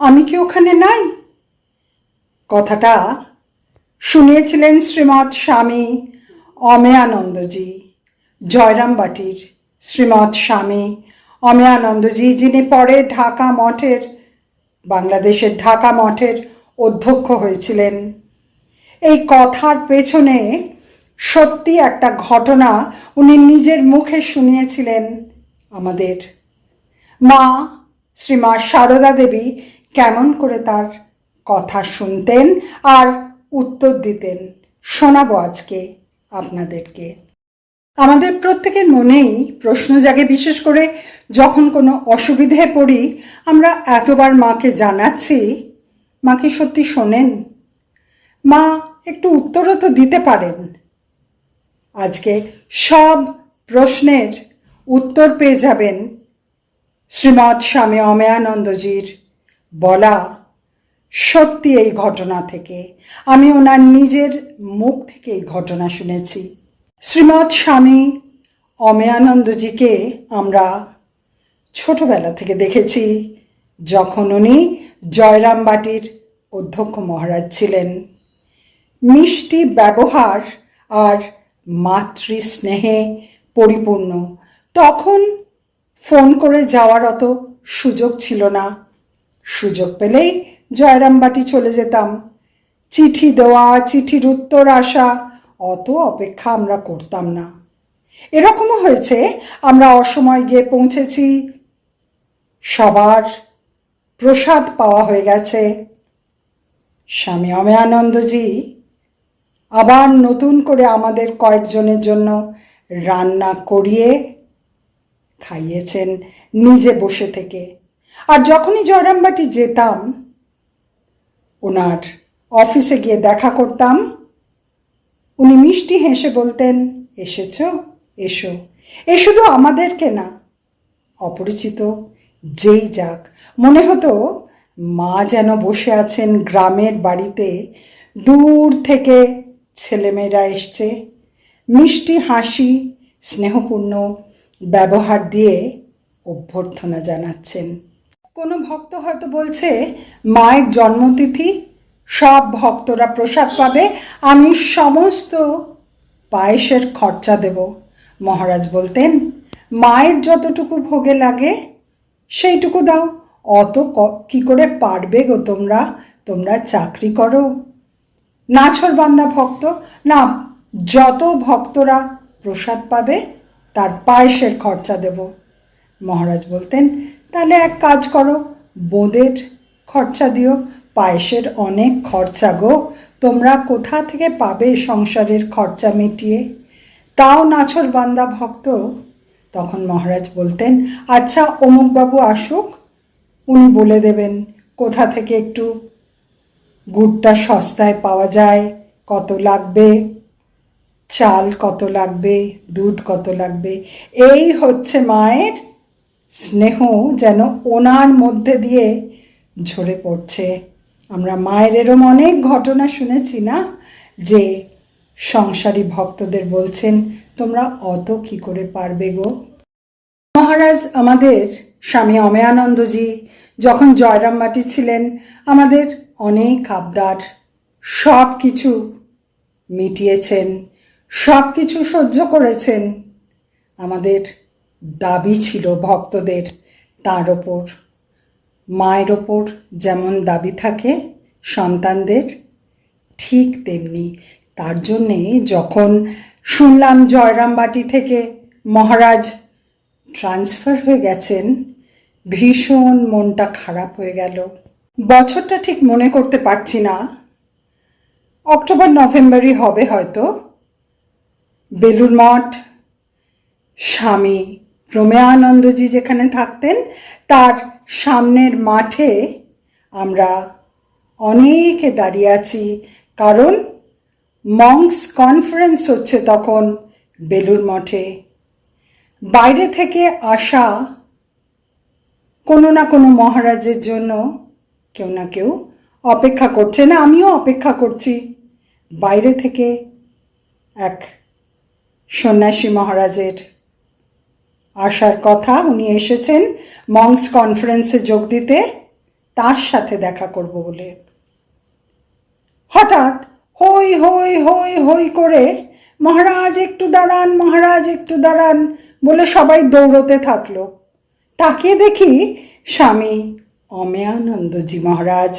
আমি কি ওখানে নাই? কথাটা শুনিয়েছিলেন শ্রীমৎ স্বামী অমেয়ানন্দজি, জয়রামবাটির শ্রীমৎ স্বামী অমেয়ানন্দজি, যিনি পরে ঢাকা মঠের, বাংলাদেশের ঢাকা মঠের অধ্যক্ষ হয়েছিলেন। এই কথার পেছনে সত্যি একটা ঘটনা উনি নিজের মুখে শুনিয়েছিলেন আমাদের। মা শ্রীমা সারদা দেবী কেমন করে তার কথা শুনতেন আর উত্তর দিতেন, শোনাবো আজকে আপনাদেরকে। আমাদের প্রত্যেকের মনেই প্রশ্ন জাগে, বিশেষ করে যখন কোনো অসুবিধায় পড়ি, আমরা এতবার মাকে জানাচ্ছি মা কি সত্যি শোনেন? মা, একটু উত্তরও তো দিতে পারেন। আজকে সব প্রশ্নের উত্তর পেয়ে যাবেন শ্রীমৎ স্বামী অমেয়ানন্দজির বলা সত্যি এই ঘটনা থেকে। আমি ওনার নিজের মুখ থেকে এই ঘটনা শুনেছি। শ্রীমৎ স্বামী অমেয়ানন্দজিকে আমরা ছোটবেলা থেকে দেখেছি, যখন উনি জয়রামবাটির অধ্যক্ষ মহারাজ ছিলেন। মিষ্টি ব্যবহার আর মাতৃ স্নেহে পরিপূর্ণ। তখন ফোন করে যাওয়ার অত সুযোগ ছিল না। সুযোগ পেলেই জয়রামবাটি চলে যেতাম। চিঠি দেওয়া, চিঠির উত্তর আসা, অত অপেক্ষা আমরা করতাম না। এরকমও হয়েছে, আমরা অসময় গিয়ে পৌঁছেছি। সবার প্রসাদ পাওয়া হয়ে গেছে। স্বামী অময়ানন্দজি, আবার নতুন করে আমাদের কয়েকজনের জন্য রান্না করিয়ে খাইয়েছেন নিজে বসে থেকে। আর যখনই জয়রামবাটি যেতাম, ওনার অফিসে গিয়ে দেখা করতাম, উনি মিষ্টি হেসে বলতেন, এসেছ? এসো। এ শুধু আমাদেরকে না, অপরিচিত, যেই যাক। মনে হতো, মা যেন বসে আছেন গ্রামের বাড়িতে, দূর থেকে ছেলেমেয়েরা এসছে। মিষ্টি হাসি, স্নেহপূর্ণ ব্যবহার দিয়ে অভ্যর্থনা জানাচ্ছেন। কোনো ভক্ত হয়তো বলছে, মায়ের জন্মতিথি, সব ভক্তরা প্রসাদ পাবে, আমি সমস্ত পায়েসের খরচা দেব। মহারাজ বলতেন, মায়ের যতটুকু ভোগে লাগে, সেইটুকু দাও। অত ক- করে পারবে গো তোমরা? তোমরা চাকরি করো। নাছর বান্দা ভক্ত, না, যত ভক্তরা প্রসাদ পাবে, তার পায়েসের খরচা দেব। মহারাজ বলতেন তাহলে এক কাজ করো, বোঁদের খরচা দিও, পায়েসের অনেক খরচা গো। তোমরা কোথা থেকে পাবে সংসারের খরচা মিটিয়ে? তাও নাছর বান্দা ভক্ত? তখন মহারাজ বলতেন আচ্ছা অমুকবাবু আসুক। উনি বলে দেবেন, কোথা থেকে একটু গুড়টা সস্তায় পাওয়া যায়, কত লাগবে? চাল কত লাগবে? দুধ কত লাগবে? এই হচ্ছে মায়ের স্নেহ যেন ওনার মধ্যে দিয়ে ঝরে পড়ছে। আমরা মায়ের এরম অনেক ঘটনা শুনেছি না? যে সংসারী ভক্তদের বলছেন, তোমরা অত কি করে পারবে গো? মহারাজ আমাদের স্বামী অমেয়ানন্দজি যখন জয়রামবাটি ছিলেন, আমাদের অনেক আবদার। সব কিছু মিটিয়েছেন, সব কিছু সহ্য করেছেন। আমাদের দাবি ছিল ভক্তদের তার ওপর। মায়ের ওপর যেমন দাবি থাকে সন্তানদের, ঠিক তেমনি তার জন্যে যখন শুনলাম জয়রামবাটি থেকে মহারাজ ট্রান্সফার হয়ে গেছেন, ভীষণ মনটা খারাপ হয়ে গেল। বছরটা ঠিক মনে করতে পারছি না। অক্টোবর, নভেম্বরই হবে হয়তো। বেলুর মঠ, স্বামী প্রমেয়ানন্দজি যেখানে থাকতেন, তার সামনের মাঠে আমরা অনেকে দাঁড়িয়ে আছি। কারণ মংস কনফারেন্স হচ্ছে তখন বেলুর মঠে। বাইরে থেকে আসা কোনো না কোনো মহারাজের জন্য কেউ না কেউ অপেক্ষা করছে না, আমিও অপেক্ষা করছি। বাইরে থেকে এক সন্ন্যাসী মহারাজের আসার কথা উনি এসেছেন মংস কনফারেন্সে যোগ দিতে, তার সাথে দেখা করব বলে। হঠাৎ হই হই হই হই করে, মহারাজ, একটু দাঁড়ান, মহারাজ, একটু দাঁড়ান বলে সবাই দৌড়তে থাকল। তাকে দেখি স্বামী অমেয়ানন্দজি মহারাজ,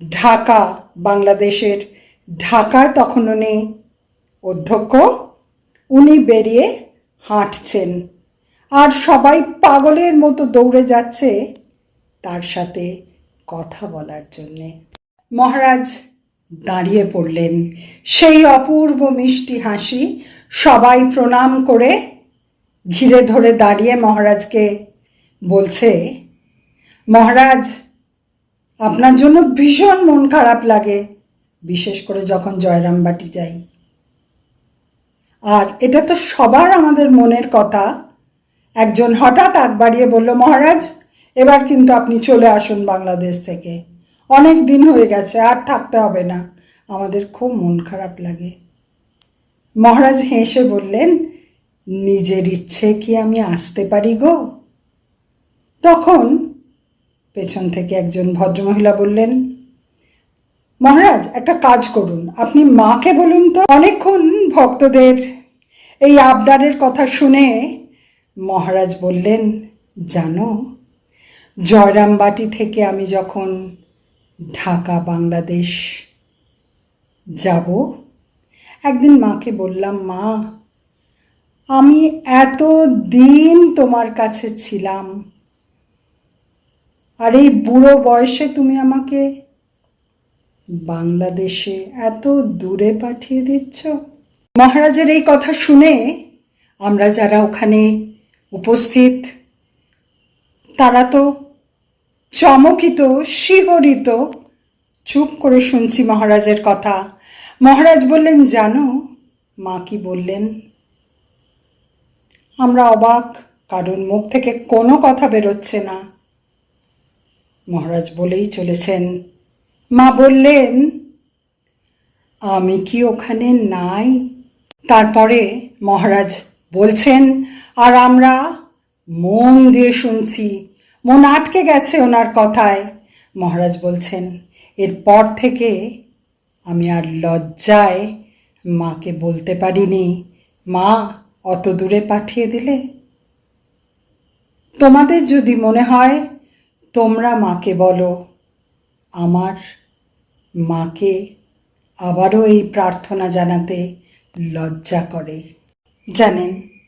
ঢাকা, বাংলাদেশের। ঢাকায় তখন উনি অধ্যক্ষ, উনি বেরিয়ে হাঁটছেন। আর সবাই পাগলের মতো দৌড়ে যাচ্ছে তার সাথে কথা বলার জন্যে। মহারাজ দাঁড়িয়ে পড়লেন। সেই অপূর্ব মিষ্টি হাসি সবাই প্রণাম করে ঘিরে ধরে দাঁড়িয়ে মহারাজকে বলছে, মহারাজ, আপনার জন্য ভীষণ মন খারাপ লাগে, বিশেষ করে যখন জয়রামবাটি যাই। আর এটা তো সবার আমাদের মনের কথা একজন হঠাৎ আগ বাড়িয়ে বলল, মহারাজ, এবার কিন্তু আপনি চলে আসুন বাংলাদেশ থেকে। অনেক দিন হয়ে গেছে, আর থাকতে হবে না। আমাদের খুব মন খারাপ লাগে মহারাজ হেসে বললেন, নিজের ইচ্ছে কি আমি আসতে পারি গো তখন পেছন থেকে একজন ভদ্রমহিলা বললেন, মহারাজ, একটা কাজ করুন। আপনি মাকে বলুন তো, অনেকক্ষণ ভক্তদের এই আবদারের কথা শুনে মহারাজ বললেন, জানো, জয়রামবাটি থেকে আমি যখন ঢাকা, বাংলাদেশ যাব, একদিন মাকে বললাম, মা, আমি এত দিন তোমার কাছে ছিলাম। আর এই বুড়ো বয়সে তুমি আমাকে বাংলাদেশে এত দূরে পাঠিয়ে দিচ্ছ? মহারাজের এই কথা শুনে আমরা যারা ওখানে উপস্থিত। তারা তো চমকিত, শিহরিত। চুপ করে শুনছি মহারাজের কথা। মহারাজ বললেন, জানো, মা কি বললেন? আমরা অবাক, কারণ মুখ থেকে কোনো কথা বেরোচ্ছে না। মহারাজ বলেই চলেছেন, মা বললেন, আমি কি ওখানে নাই? তারপরে মহারাজ বলছেন আর আমরা মন দিয়ে শুনছি। মন আটকে গেছে ওনার কথায়। মহারাজ বলছেন, এরপর থেকে আমি আর লজ্জায় মাকে বলতে পারিনি। মা অত দূরে পাঠিয়ে দিলে। তোমাদের যদি মনে হয়, তোমরা মাকে বলো। আমার মাকে আবারও এই প্রার্থনা জানাতে লজ্জা করে। জানেন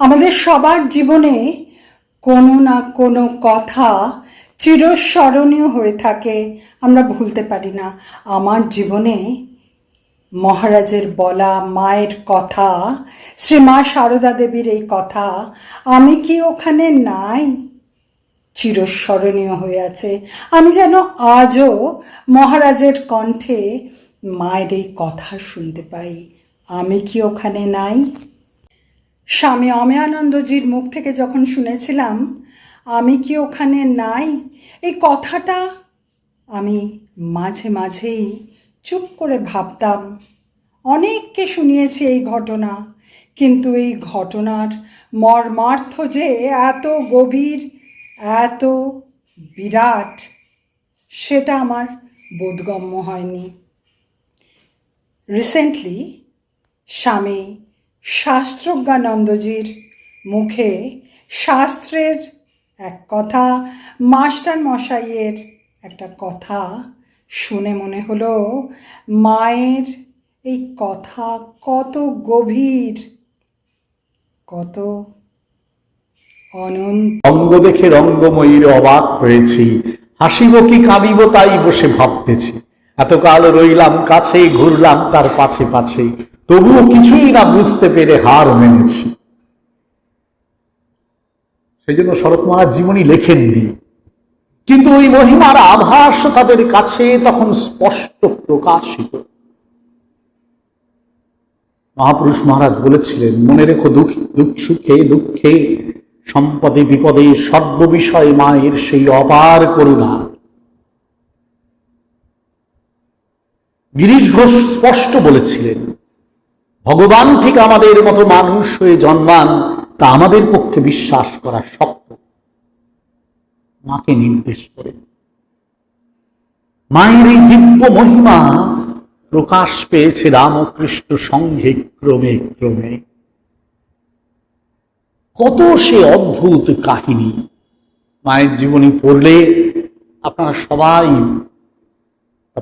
আমাদের সবার জীবনে কোনো না কোনো কথা চিরস্মরণীয় হয়ে থাকে, আমরা ভুলতে পারি না। আমার জীবনে মহারাজের বলা মায়ের কথা, শ্রী মা সারদা দেবীর এই কথা, আমি কি ওখানে নাই? চিরস্মরণীয় হয়ে আছে। আমি যেন আজও মহারাজের কণ্ঠে মায়ের এই কথা শুনতে পাই। আমি কি ওখানে নাই? স্বামী অময়ানন্দজির মুখ থেকে যখন শুনেছিলাম, আমি কি ওখানে নাই? এই কথাটা আমি মাঝে মাঝেই চুপ করে ভাবতাম। অনেককে শুনিয়েছি এই ঘটনা, কিন্তু এই ঘটনার মর্মার্থ যে এত গভীর, এত বিরাট, সেটা আমার বোধগম্য হয়নি। রিসেন্টলি স্বামী শাস্ত্রজ্ঞানন্দজির মুখে শাস্ত্রের এক কথা, মাস্টার মশাইয়ের একটা কথা শুনে মনে হলো, মায়ের এই কথা কত গভীর, কত অনন্ত। অঙ্গ দেখে রঙ্গময়ীর অবাক হয়েছি। হাসিব কি, কাঁদিব তাই বসে ভাবতেছি। এতকাল রইলাম কাছে, ঘুরলাম তার পাছে পাছে। তবুও কিছুই না বুঝতে পেরে হার মেনেছি। সেই জন্য শরৎ মহারাজ জীবনী লেখেননি। কিন্তু ওই মহিমার আভাস তাদের কাছে তখন স্পষ্ট প্রকাশিত। মহাপুরুষ মহারাজ বলেছিলেন, মনে রেখো দুঃখ দুঃখ সুখে, দুঃখে, সম্পদে, বিপদে, সর্ববিষয় মায়ের সেই অপার করুণা। গিরিশ ঘোষ স্পষ্ট বলেছিলেন ভগবান ঠিক আমাদের মতো মানুষ হয়ে জন্মান, তা আমাদের পক্ষে বিশ্বাস করা শক্ত। মাকে নির্দেশ করে মায়ের এই দিব্য মহিমা প্রকাশ পেয়েছে রামকৃষ্ণ সংঘে ক্রমে ক্রমে। কত সে অদ্ভুত কাহিনী। মায়ের জীবনী পড়লে আপনারা সবাই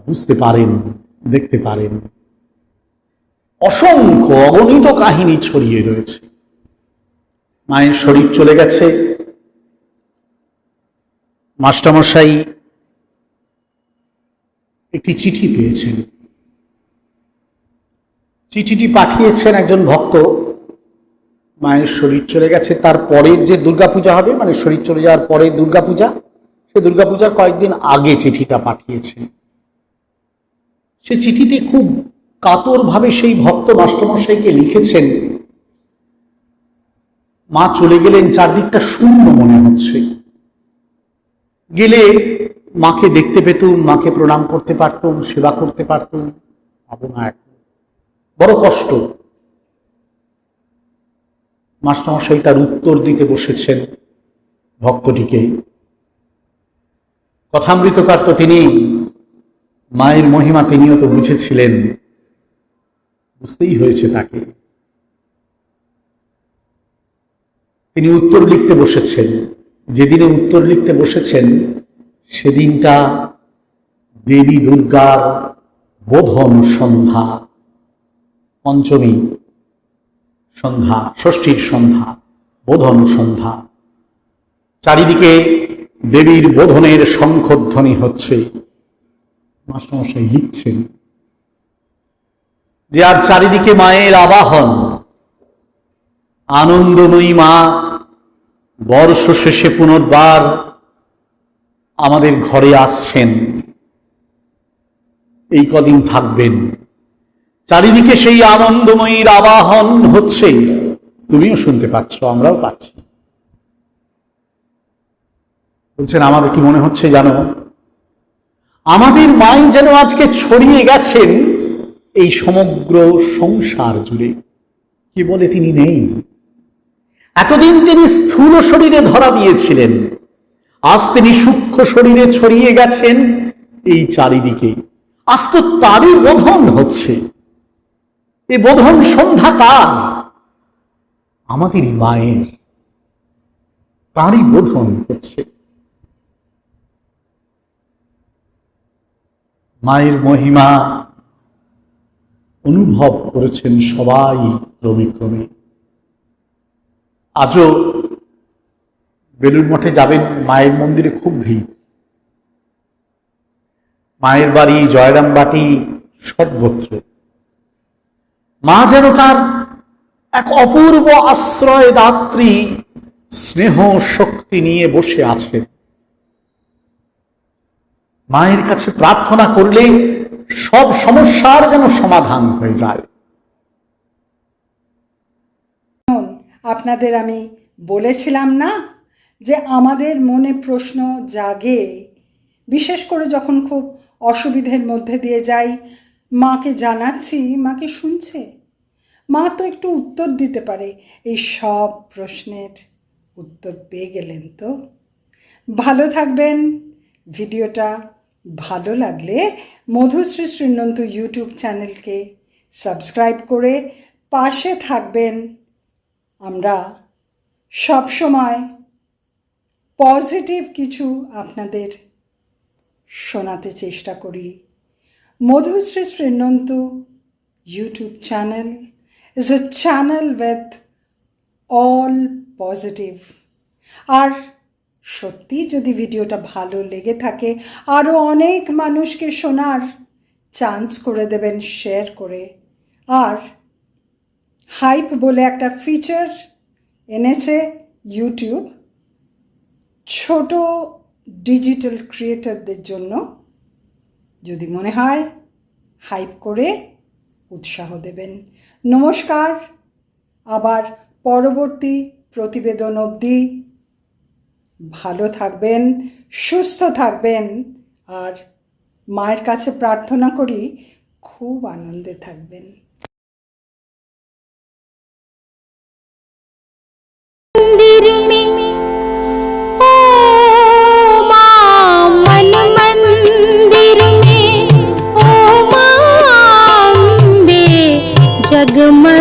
বুঝতে পারেন, দেখতে পারেন। অসংখ্য অগণিত কাহিনী ছড়িয়ে রয়েছে। মায়ের শরীর চলে গেছে। মাস্টারমশাই একটি চিঠি পেয়েছেন। চিঠিটি পাঠিয়েছেন একজন ভক্ত। মায়ের শরীর চলে গেছে। তার পরের যে দুর্গাপূজা হবে মানে শরীর চলে যাওয়ার পরে দুর্গাপূজা, সে দুর্গাপূজার কয়েকদিন আগে চিঠিটা পাঠিয়েছেন। সে চিঠিতে খুব কাতরভাবে সেই ভক্ত মাস্টারমশাইকে লিখেছেন, মা চলে গেলেন, চারদিকটা শূন্য মনে হচ্ছে। গেলে মাকে দেখতে পেতুম, মাকে প্রণাম করতে পারতুম, সেবা করতে পারতুম, পাবো না এখন। বড় কষ্ট। মাস্টারমশাই তার উত্তর দিতে বসেছেন ভক্তটিকে। কথামৃতকার তো তিনি, মায়ের মহিমা তিনিও তো বুঝেছিলেন। বুঝতেই হয়েছে তাকে। তিনি উত্তর লিখতে বসেছেন। যেদিনে উত্তর লিখতে বসেছেন, সেদিনটা দেবী দুর্গার বোধন সন্ধ্যা, পঞ্চমী সন্ধ্যা, ষষ্ঠীর সন্ধ্যা, বোধন সন্ধ্যা। চারিদিকে দেবীর বোধনের শঙ্খধ্বনি হচ্ছে। মাস্টারমশাই লিখছেন যে আজ চারিদিকে মায়ের আবাহন। আনন্দময়ী মা, বর্ষ শেষে পুনর্বার আমাদের ঘরে আসছেন। এই কদিন থাকবেন। চারিদিকে সেই আনন্দময়ীর আবাহন হচ্ছে। তুমিও শুনতে পাচ্ছ, আমরাও পাচ্ছি। বলছেন, আমাদের কি মনে হচ্ছে জানো? আমাদের মাই যেন আজকে ছড়িয়ে গেছেন এই সমগ্র সংসার জুড়ে কি বলে তিনি নেই। এতদিন তিনি স্থূল শরীরে ধরা দিয়েছিলেন। আজ তিনি সূক্ষ্ম শরীরে ছড়িয়ে গেছেন এই চারিদিকে। আজ তো তারই বোধন হচ্ছে। এ বোধন সন্ধ্যা কার আমাদেরই মায়ের তারই বোধন হচ্ছে। মায়ের মহিমা অনুভব করেছেন সবাই ক্রমে ক্রমে। আজও বেলুর মঠে যাবেন মায়ের মন্দিরে খুব ভিড়। মায়ের বাড়ি, জয়রাম বাটি সর্বত্র। মা যেন তার এক অপূর্ব আশ্রয় দাত্রী, স্নেহ শক্তি নিয়ে বসে আছেন। মায়ের কাছে প্রার্থনা করলে সব সমস্যার যেন সমাধান হয়ে যায়। আপনাদের আমি বলেছিলাম না যে আমাদের মনে প্রশ্ন জাগে, বিশেষ করে যখন খুব অসুবিধের মধ্যে দিয়ে যাই, মাকে জানাচ্ছি, মাকে শুনছে। মা তো একটু উত্তর দিতে পারে, এই সব প্রশ্নের উত্তর পেয়ে গেলেন তো। ভালো থাকবেন, ভিডিওটা ভালো লাগলে মধুশ্রী শ্রীনন্ত ইউটিউব চ্যানেলকে সাবস্ক্রাইব করে পাশে থাকবেন। আমরা সব সময় পজিটিভ কিছু আপনাদের শোনাতে চেষ্টা করি। Madhushree শ্রীনন্তু YouTube channel is a channel with all positive আর সত্যি যদি ভিডিওটা ভালো লেগে থাকে আরও অনেক মানুষকে শোনার চান্স করে দেবেন শেয়ার করে। আর হাইপ বলে একটা ফিচার এনেছে ইউটিউব ছোট ডিজিটাল ক্রিয়েটারদের জন্য। যদি মনে হয় হাইপ করে উৎসাহ দেবেন। নমস্কার, আবার পরবর্তী প্রতিবেদন অবধি ভালো থাকবেন সুস্থ থাকবেন। আর মায়ের কাছে প্রার্থনা করি খুব আনন্দে থাকবেন। जगमा